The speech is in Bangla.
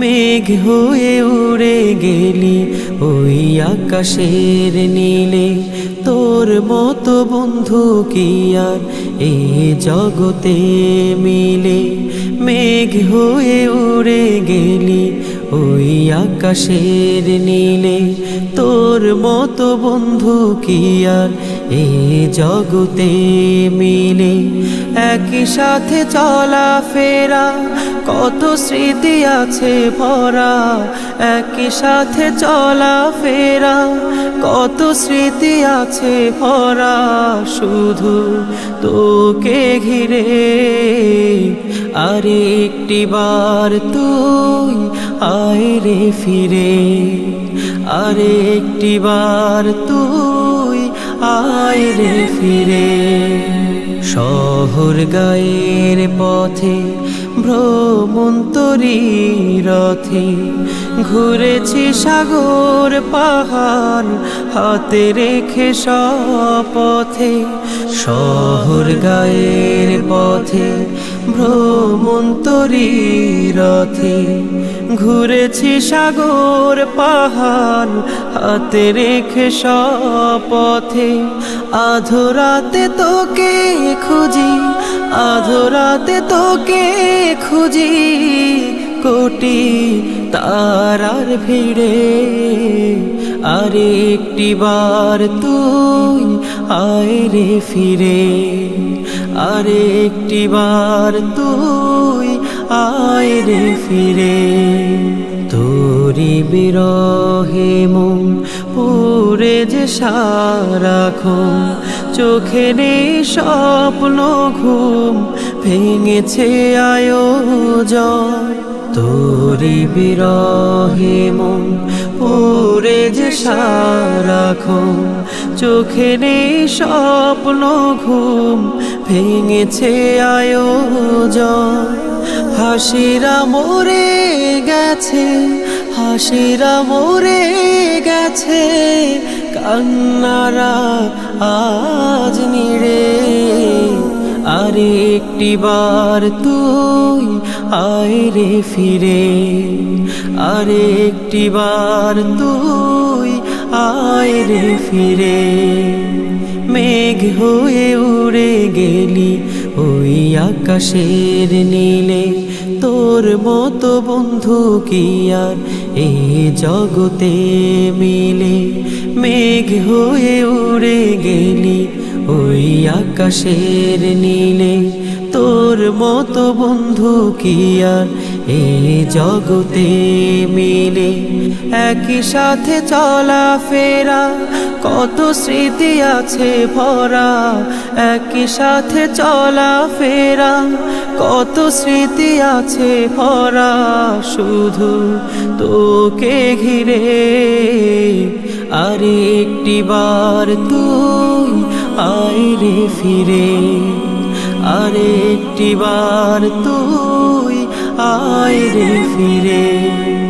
মেঘ হয়ে উড়ে গেলি ওই আকাশের নীলে তোর মতো বন্ধু কি আর? এ জগতে মিলে মেঘ হয়ে উড়ে গেলি ওই আকাশের নীলে তোর মতো বন্ধু কি আর? এ জগতে মিলে একই সাথে চলা ফেরা কত স্মৃতি আছে ভরা। একই সাথে চলা ফেরা কত স্মৃতি আছে ভরা। শুধু তোকে ঘিরে আরে একটি বার তুই আয় রে ফিরে, আরে একটি বার তুই আয় রে ফিরে। শহর গায়ের পথে, ভ্রমন্তরী রথে ঘুরেছি সাগর পাহাড়, হাতে রেখে পথে শহর গায়ের পথে ভ্রমন্তরী রথে ঘুরেছি সাগর পাহাড়, হাতে রেখে পথে আধরাতে তোকে খুঁজি আধরাতে তোকে খুঁজি, কোটি তারার ভিড়ে। আরে একটি বার তুই আয় রে ফিরে। আরে একটি বার তুই আয় রে ফিরে। তোরি বিরহে মন পুরে যে সারাক্ষণ, চোখে নেই স্বপ্ন ঘুম, ভেঙেছে আয়োজন। তোরি বিরহে মন পুরে যে সারাক্ষণ চোখে নেই স্বপ্ন ঘুম, ভেঙেছে আয়োজন। হাসিরা মরে গেছে, হাসিরা মরে গেছে, কান্নারা আজ নিড়ে আরে একটি বার তুই আয় রে ফিরে। আরে একটি বার তুই আয় রে ফিরে। মেঘ হয়ে উড়ে গেলি ওই আকাশের নীলে। তোর মতো বন্ধু কি আর এ জগতে মিলে? মেঘ হয়ে উড়ে গেলি ওই আকাশের নীলে তোর মতো বন্ধু কি আর? এ জগতে মিলে একই সাথে চলা ফেরা কত স্মৃতি আছে ভরা। একই সাথে চলা ফেরা কত স্মৃতি আছে ভরা। শুধু তোকে ঘিরে আরে একটি বার তুই আয় রে ফিরে আরে একটি বার তুই আইরে ফিরে।